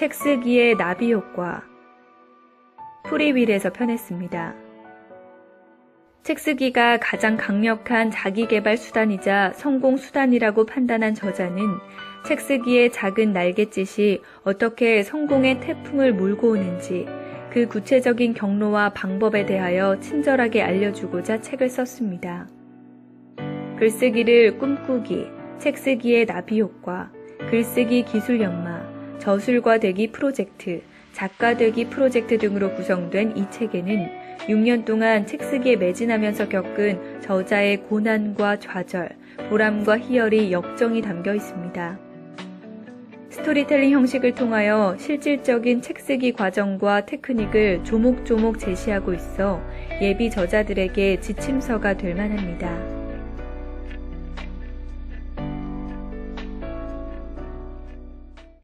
책 쓰기의 나비 효과 프리윌에서 편했습니다. 책 쓰기가 가장 강력한 자기개발 수단이자 성공 수단이라고 판단한 저자는 책 쓰기의 작은 날갯짓이 어떻게 성공의 태풍을 몰고 오는지 그 구체적인 경로와 방법에 대하여 친절하게 알려주고자 책을 썼습니다. 글쓰기를 꿈꾸기, 책 쓰기의 나비 효과, 글쓰기 기술 연마, 저술과 되기 프로젝트, 작가 되기 프로젝트 등으로 구성된 이 책에는 6년 동안 책 쓰기에 매진하면서 겪은 저자의 고난과 좌절, 보람과 희열이 역정이 담겨 있습니다. 스토리텔링 형식을 통하여 실질적인 책 쓰기 과정과 테크닉을 조목조목 제시하고 있어 예비 저자들에게 지침서가 될 만합니다.